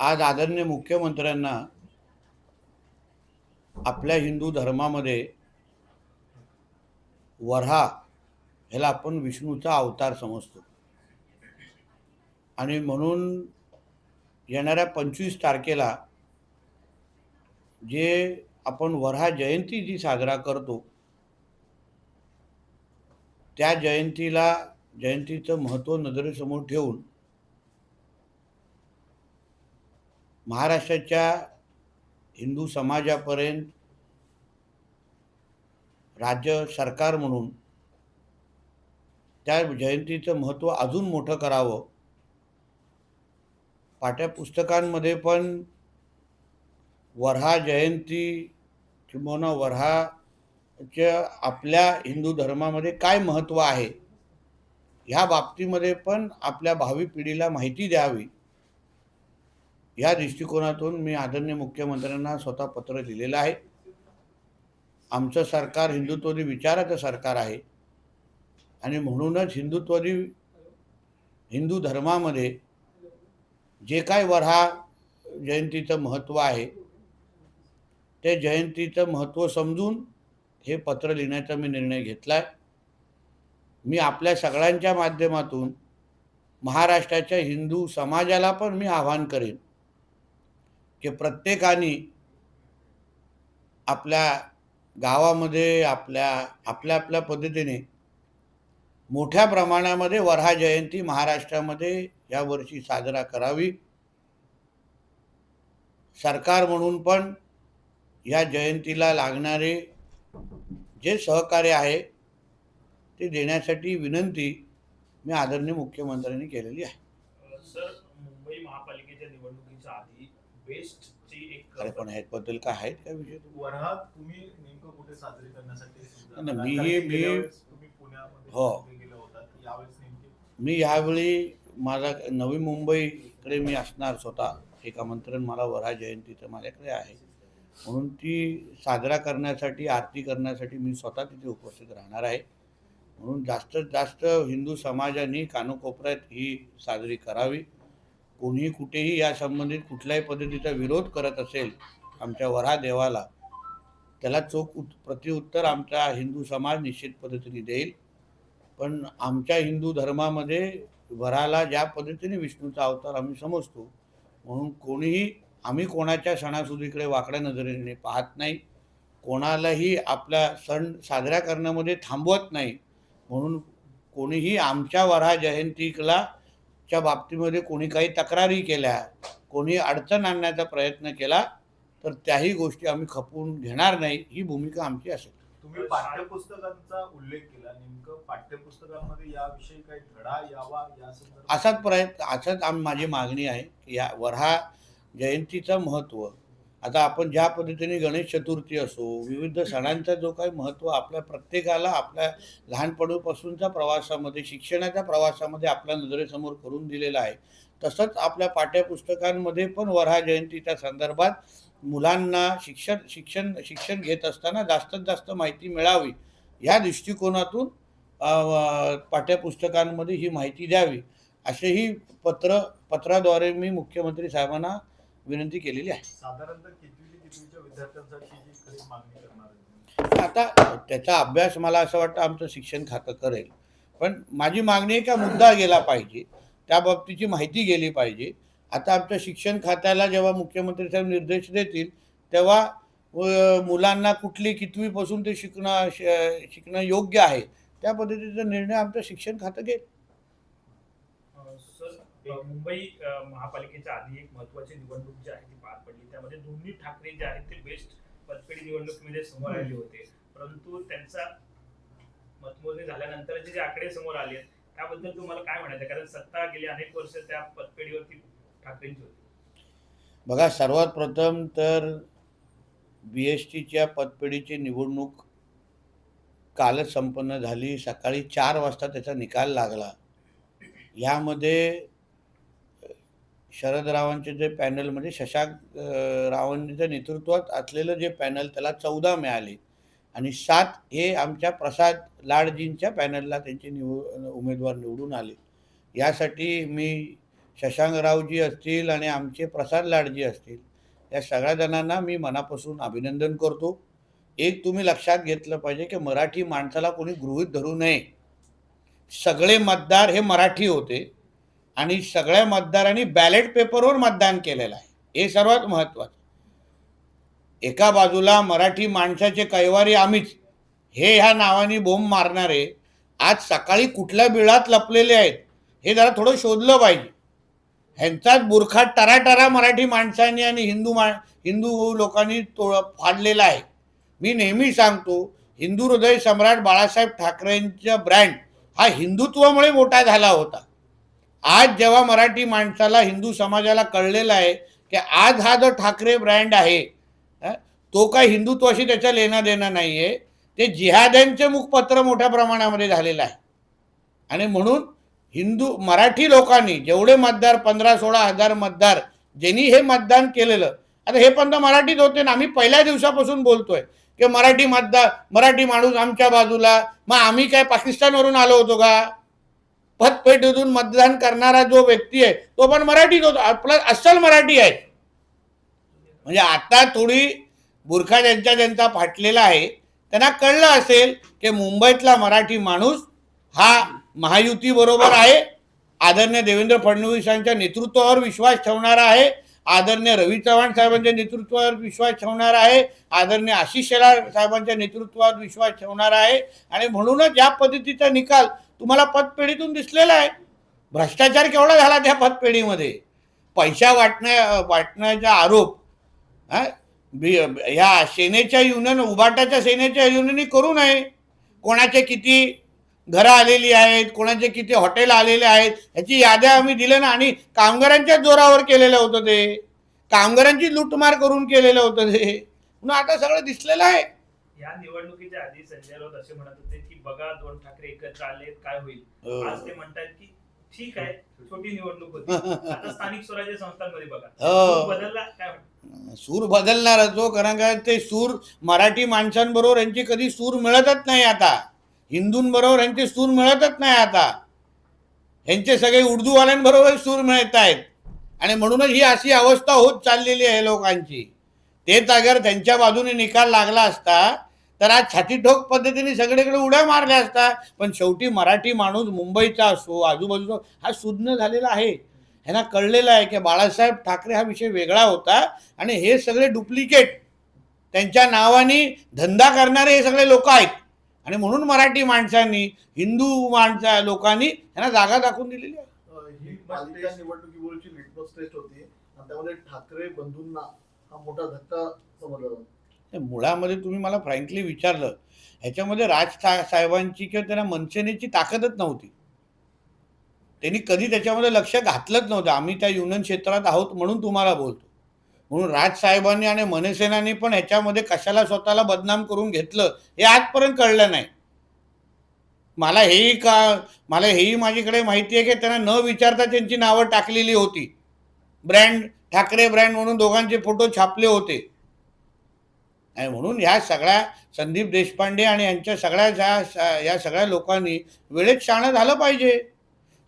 आज आदरणीय मुख्यमंत्र्यांना आपल्या हिंदू धर्मामध्ये वऱ्हा ह्याला आपण विष्णूचा अवतार समजतो. आणि म्हणून येणाऱ्या पंचवीस तारखेला जे आपण वऱ्हा जयंती जी साजरा करतो त्या जयंतीला जयंतीचं महत्त्व नजरेसमोर ठेवून महाराष्ट्राच्या हिंदू समाजापर्यंत राज्य सरकार म्हणून त्या जयंतीचं महत्त्व अजून मोठं करावं. पाठ्यपुस्तकांमध्ये पण वऱ्हा जयंती किंवा वऱ्हाच्या आपल्या हिंदू धर्मामध्ये काय महत्त्व आहे? ह्या बाबतीमध्ये पण आपल्या भावी पिढीला माहिती द्यावी. या दृष्टिकोनातून मी आदरणीय मुख्यमंत्र्यांना स्वतः पत्र लिहिलेलं आहे. आमचं सरकार हिंदुत्वदी विचाराचं सरकार आहे. आणि म्हणूनच हिंदुत्वदी हिंदू धर्मामध्ये जे काय वऱ्हा जयंतीचं महत्त्व आहे ते जयंतीचं महत्त्व समजून हे पत्र लिहिण्याचा मी निर्णय घेतला आहे मी आपल्या सगळ्यांच्या माध्यमातून महाराष्ट्राच्या हिंदू समाजाला पण मी आवाहन करेन. की प्रत्येकाने आपल्या गावामध्ये आपल्या आपल्या आपल्या पद्धतीने मोठ्या प्रमाणामध्ये वरहा जयंती महाराष्ट्रामध्ये यावर्षी साजरा करावी. सरकार म्हणून पण या जयंतीला लागणारे जे सहकार्य आहे ते देण्यासाठी विनंती मी आदरणीय मुख्यमंत्र्यांनी केलेली आहे. सर मुंबई महापालिकेच्या निवडणुकीच्या आधी एक अरे पण ह्याबद्दल काय आहेत का विषय तुम्ही नेमकं कुठे साजरी करण्यासाठी सुद्धा- नाही, मी- कारण की मी- वेळेस तुम्ही पुण्यामध्ये हो. साजरी केलं होतं यावेळेस नेमकी? मी यावेळी माझा नवी मुंबईकडे मी असणार स्वतः. एक आमंत्रण मला वऱ्हा जयंतीचं माझ्याकडे आहे. म्हणून ती साजरा करण्यासाठी आरती करण्यासाठी मी स्वतः तिथे उपस्थित राहणार आहे. म्हणून जास्तीत जास्त हिंदू समाजाने कानोकोपऱ्यात ही साजरी करावी. कोणीही कुठेही या संबंधित कुठल्याही पद्धतीचा विरोध करत असेल आमच्या वरा देवाला त्याला चोख उत प्रतिउत्तर आमचा हिंदू समाज निश्चित पद्धतीने देईल. पण आमच्या हिंदू धर्मामध्ये वराला ज्या पद्धतीने विष्णूचा अवतार आम्ही समजतो म्हणून कोणीही आम्ही कोणाच्या सणासुदीकडे वाकड्या नजरेने पाहत नाही कोणालाही आपला सण साजरा करण्यामध्ये थांबवत नाही म्हणून कोणीही आमच्या वरा जयंतीला च्या बाबतीमध्ये कोणी काही तक्रारी केल्या कोणी अडचण आणण्याचा प्रयत्न केला तर त्याही गोष्टी आम्ही खपवून घेणार नाही ही भूमिका आमची असेल. तुम्ही पाठ्यपुस्तकांचा उल्लेख केला नेमकं पाठ्यपुस्तकांमध्ये याविषयी काही धडा यावा या असाच प्रयत्न असाच आम माझी मागणी आहे की या वऱ्हा जयंतीचं महत्त्व आता आपण ज्या पद्धतीने गणेश चतुर्थी असो विविध सणांचा जो काही महत्त्व आपल्या प्रत्येकाला आपल्या लहानपणीपासूनच्या प्रवासामध्ये शिक्षणाच्या प्रवासामध्ये आपल्या नजरेसमोर करून दिलेला आहे. तसंच आपल्या पाठ्यपुस्तकांमध्ये पण वऱ्हा जयंतीच्या संदर्भात मुलांना शिक्षण शिक्षण शिक्षण घेत असताना जास्तीत जास्त माहिती मिळावी. या दृष्टिकोनातून पाठ्यपुस्तकांमध्ये ही माहिती द्यावी. असेही पत्र पत्राद्वारे मी मुख्यमंत्री साहेबांना विनंती केलेली आहे. आता त्याचा अभ्यास मला असं वाटतं आमचं शिक्षण खातं करेल. पण माझी मागणी आहे का मुद्दा गेला पाहिजे त्या बाबतीची माहिती गेली पाहिजे. आता आमच्या शिक्षण खात्याला जेव्हा मुख्यमंत्री साहेब निर्देश देतील तेव्हा मुलांना कुठली कितवीपासून ते शिकणं शिकणं योग्य आहे त्या पद्धतीचा निर्णय आमचं शिक्षण खातं घेईल. मुंबई महापालिकेच्या आधी एक महत्वाची निवडणूक जी आहे ती पार पडली. त्यामध्ये दोन्ही ठाकरे जे आहेत ते बेस्ट पतपेढी निवडणुकीमध्ये समोर आले होते. परंतु त्यांचा मतमोजणी झाल्यानंतरचे जे आकडे समोर आले आहेत, त्याबद्दल तुम्हाला काय म्हणायचं? कारण सत्ता गेली अनेक वर्ष त्या पतपेढीवरती ठाकरेंची होती. बघा सर्वात प्रथम तर बी एस टीच्या पतपेढीची निवडणूक कालच संपन्न झाली. सकाळी चार वाजता त्याचा निकाल लागला. यामध्ये शरदरावांचे जे पॅनल म्हणजे शशांक रावांच्या नेतृत्वात असलेलं जे पॅनल त्याला चौदा मिळाले. आणि सात हे आमच्या प्रसाद लाडजींच्या पॅनलला त्यांचे निव उमेदवार निवडून आले. यासाठी मी शशांकरावजी असतील आणि आमचे प्रसाद लाडजी असतील या सगळ्या जणांना मी मनापासून अभिनंदन करतो. एक तुम्ही लक्षात घेतलं पाहिजे की मराठी माणसाला कोणी गृहीत धरू नये. सगळे मतदार हे मराठी होते. आणि सगळ्या मतदारांनी बॅलेट पेपरवर मतदान केलेलं आहे. हे सर्वात महत्त्वाचं एका बाजूला मराठी माणसाचे कैवारी आम्हीच. हे ह्या नावाने बोंब मारणारे आज सकाळी कुठल्या बिळात लपलेले आहेत हे जरा थोडं शोधलं पाहिजे. ह्यांचाच बुरखा टराटरा मराठी माणसांनी आणि हिंदू मा हिंदू लोकांनी तो फाडलेला आहे. मी नेहमी सांगतो हिंदू हृदय सम्राट बाळासाहेब ठाकरेंचा ब्रँड हा हिंदुत्वामुळे मोठा झाला होता. आज जेव्हा मराठी माणसाला हिंदू समाजाला कळलेलं आहे की आज हा जो ठाकरे ब्रँड आहे तो काय हिंदुत्वाशी त्याच्या लेणं देणं नाही आहे ते जिहाद्यांचे मुखपत्र मोठ्या प्रमाणामध्ये झालेलं आहे. आणि म्हणून हिंदू मराठी लोकांनी जेवढे मतदार पंधरा सोळा हजार मतदार ज्यांनी हे मतदान केलेलं आता हे पण तर मराठीत होते ना आम्ही पहिल्या दिवसापासून बोलतोय की मराठी मतदार मराठी माणूस आमच्या बाजूला मग आम्ही काय पाकिस्तानवरून आलो होतो का? पतपेटीतून मतदान करणारा जो व्यक्ती आहे तो पण मराठीत होतो. आपला अस्सल मराठी आहे. म्हणजे आता थोडी बुरखा ज्यांच्या ज्यांचा फाटलेला आहे त्यांना कळलं असेल की मुंबईतला मराठी माणूस हा महायुती बरोबर आहे. आदरणीय देवेंद्र फडणवीसांच्या नेतृत्वावर विश्वास ठेवणारा आहे. आदरणीय रवी चव्हाण साहेबांच्या नेतृत्वावर विश्वास ठेवणारा आहे. आदरणीय आशिष शेलार साहेबांच्या नेतृत्वावर विश्वास ठेवणारा आहे. आणि म्हणूनच या पद्धतीचा निकाल तुम्हाला पतपेढीतून दिसलेला आहे. भ्रष्टाचार केवढा झाला त्या पतपेढीमध्ये? पैसा वाटण्या वाटण्याचा आरोप हा? ह्या सेनेच्या युनियन उभाटाच्या सेनेच्या युनियननी करू नये. कोणाचे किती घरं आलेली आहेत कोणाचे किती हॉटेल आलेले आहेत ह्याची याद्या आम्ही दिल्या ना आणि कामगारांच्या जोरावर केलेलं होतं ते. कामगारांची लूटमार करून केलेलं होतं ते. म्हणून आता सगळं दिसलेलं आहे. या निवडणुकीच्या आधी संजय राऊत असे म्हणत होते की बघा दोन ठाकरे एकत्र आले काय होईल? हो. आज ते म्हणतात की ठीक आहे छोटी निवडणूक होती. आता स्थानिक स्वराज्य संस्थांमध्ये बघा. हो. बदलला काय सूर बदलणार जो कारण काय ते सूर मराठी माणसांबरोबर यांची कधी सूर मिळतच नाही आता. हिंदूंबरोबर यांचे सूर मिळतच नाही आता. यांचे सगळे उर्दूवाल्यांबरोबर सूर मिळत आहेत. आणि म्हणूनच ही अशी अवस्था होत चाललेली आहे लोकांची. तेच अगर त्यांच्या बाजूने निकाल लागला असता तर आज छातीठोक पद्धतीने सगळीकडे उड्या मारल्या असता पण शेवटी मराठी माणूस मुंबईचा असो आजूबाजूचा हा सुज्ञ झालेला आहे. ह्यांना कळलेलं आहे की बाळासाहेब ठाकरे हा विषय वेगळा होता आणि हे सगळे डुप्लिकेट. त्यांच्या नावाने धंदा करणारे हे सगळे लोक आहेत. आणि म्हणून मराठी माणसांनी हिंदू माणसा लोकांनी ह्यांना जागा दाखवून दिलेली आहे. निवडणुकीवरची लिटमस टेस्ट होती. आणि त्यामध्ये ठाकरे बंधूंना हा मोठा धक्का समजला. जातो मुळामध्ये तुम्ही मला फ्रँकली विचारलं ह्याच्यामध्ये राज साहेबांची किंवा त्यांना मनसेनेची ताकदच नव्हती. त्यांनी कधी त्याच्यामध्ये लक्ष घातलंच नव्हतं. आम्ही त्या युनियन क्षेत्रात आहोत म्हणून तुम्हाला बोलतो. म्हणून राज साहेबांनी आणि मनसेनाने पण ह्याच्यामध्ये कशाला स्वतःला बदनाम करून घेतलं हे आजपर्यंत कळलं नाही. मला हेही का मला हेही माझ्याकडे माहिती आहे की त्यांना न विचारता त्यांची नावं टाकलेली होती. ब्रँड ठाकरे ब्रँड म्हणून दोघांचे फोटो छापले होते. आणि म्हणून ह्या सगळ्या संदीप देशपांडे आणि यांच्या सगळ्या ज्या या सगळ्या लोकांनी वेळेत शाणं झालं पाहिजे.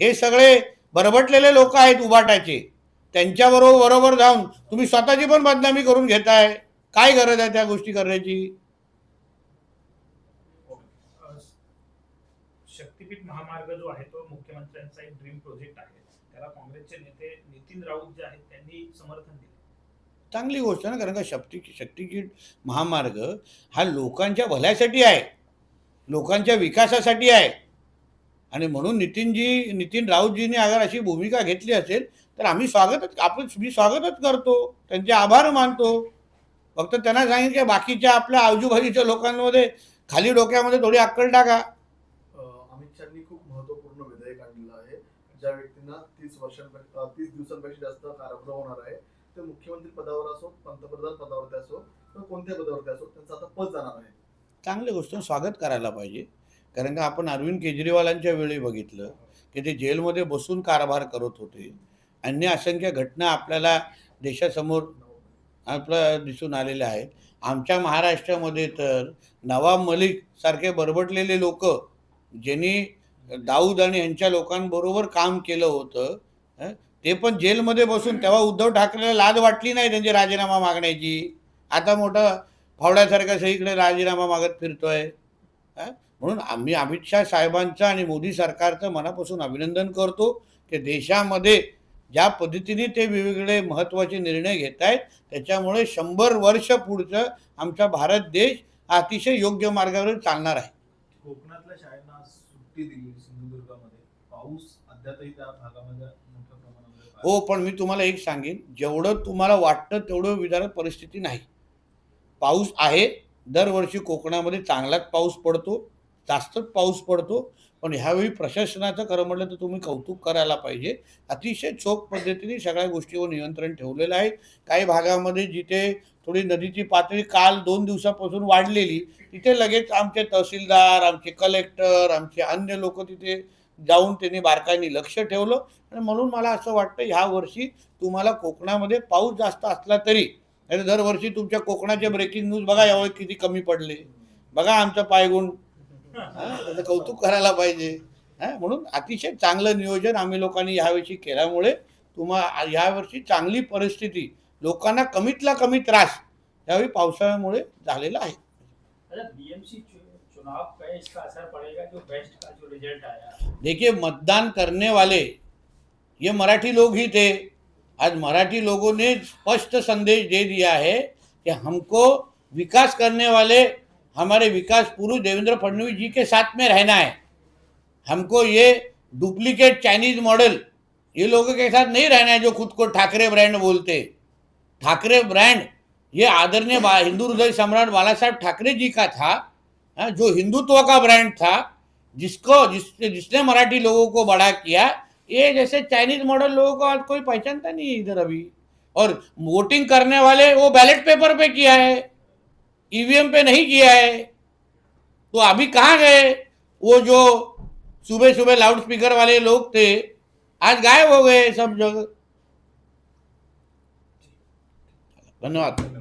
हे सगळे बरबटलेले लोक आहेत उभाटाचे त्यांच्याबरोबर बरोबर जाऊन तुम्ही स्वतःची पण बदनामी करून घेताय. काय गरज आहे त्या गोष्टी करण्याची? शक्तीपीठ महामार्ग जो आहे तो मुख्यमंत्र्यांचा एक ड्रीम प्रोजेक्ट आहे. त्याला काँग्रेसचे नेते नितीन राऊत जे आहेत त्यांनी समर्थन दिले. चांगली गोष्ट ना कारण का शक्ती शक्तीची महामार्ग हा लोकांच्या भल्यासाठी आहे. लोकांच्या विकासासाठी आहे. आणि म्हणून नितीनजी नितीन राऊतजींनी अगर अशी भूमिका घेतली असेल तर आम्ही स्वागतच आपण मी स्वागतच करतो. त्यांचे आभार मानतो. फक्त त्यांना सांगितलं की बाकीच्या आपल्या आजूबाजूच्या लोकांमध्ये खाली डोक्यामध्ये थोडी अक्कल टाका. अमित शहानी खूप महत्त्वपूर्ण विधेयक आणलेलं आहे. ज्या व्यक्तींना तीस वर्षांपेक्षा तीस दिवसांपेक्षा जास्त कारागृह होणार आहे ते मुख्यमंत्री पदावर असो पंतप्रधान पदावरती असो किंवा कोणत्या पदावरती असो त्यांचं आता पद जाणार आहे. चांगली गोष्ट स्वागत करायला पाहिजे. कारण का आपण अरविंद केजरीवालांच्या वेळी बघितलं की ते जेलमध्ये बसून कारभार करत होते. अन्य असंख्य घटना आपल्याला देशासमोर आपलं दिसून आलेल्या आहेत. आमच्या महाराष्ट्रामध्ये तर नवाब मलिक सारखे बरबटलेले लोक ज्यांनी दाऊद आणि यांच्या लोकांबरोबर काम केलं होतं ते पण जेलमध्ये बसून तेव्हा उद्धव ठाकरेला लाज वाटली नाही त्यांची राजीनामा मागण्याची. आता मोठं फावड्यासारखा सगळीकडे राजीनामा मागत फिरतोय. म्हणून आम्ही अमित शाह साहेबांचं आणि मोदी सरकारचं मनापासून अभिनंदन करतो की देशामध्ये ज्या पद्धतीने ते वेगवेगळे महत्त्वाचे निर्णय घेत आहेत त्याच्यामुळे शंभर वर्ष पुढचं आमचा भारत देश अतिशय योग्य मार्गावर चालणार आहे. कोकणातल्या शाळांना सुट्टी दिली सिंधुदुर्गामध्ये. पाऊस अद्यापही त्या भागामध्ये मोठ्या प्रमाणामध्ये हो पण मी तुम्हाला एक सांगेन जेवढं तुम्हाला वाटतं तेवढं विदारक परिस्थिती नाही. पाऊस आहे दरवर्षी कोकणामध्ये चांगलाच पाऊस पडतो जास्तच पाऊस पडतो पण ह्यावेळी प्रशासनाचं खरं म्हटलं तर तुम्ही कौतुक करायला पाहिजे. अतिशय चोख पद्धतीने सगळ्या गोष्टीवर नियंत्रण ठेवलेलं आहे. काही भागामध्ये जिथे थोडी नदीची पातळी काल दोन दिवसापासून वाढलेली तिथे लगेच आमचे तहसीलदार आमचे कलेक्टर आमचे अन्य लोक तिथे जाऊन त्यांनी बारकाईने लक्ष ठेवलं. आणि म्हणून मला असं वाटतं ह्या वर्षी तुम्हाला कोकणामध्ये पाऊस जास्त असला तरी नाही दरवर्षी तुमच्या कोकणाचे ब्रेकिंग न्यूज बघा यावेळी किती कमी पडले. बघा आमचं पायगुण. त्याचं कौतुक करायला पाहिजे. हा, म्हणून अतिशय चांगलं नियोजन आम्ही लोकांनी यावर्षी केल्यामुळे तुम्हा यावर्षी चांगली परिस्थिती लोकांना कमीतला कमी त्रास यावेळी पावसाळ्यामुळे झालेला आहे. देखिए, मतदान करने वाले, ये मराठी लोग ही थे। आज मराठी लोगों ने स्पष्ट संदेश दे दिया है कि हमको विकास करने वाले, हमारे विकास पुरुष देवेंद्र फडणवीस जी के साथ में रहना है। हमको ये डुप्लीकेट चाइनीज़ मॉडल ये लोगों के साथ नहीं रहना है जो खुद को ठाकरे ब्रांड बोलते। ठाकरे ब्रांड ये आदरणीय हिंदू हृदय सम्राट बाला साहब ठाकरे जी का था। जो हिंदुत्व का ब्रांड था, जिसको जिसने जिसने मराठी लोगों को बड़ा किया, ये जैसे चाइनीज़ मॉडल लोगों को आज कोई पहचानता नहीं है इधर अभी। और वोटिंग करने वाले, वो बैलेट पेपर पे किया है, ईवीएम पे नहीं किया है। तो अभी कहाँ गए? वो जो सुबह सुबह लाउड स्पीकर वाले लोग थे, आज गायब हो गए सब जगह। धन्यवाद।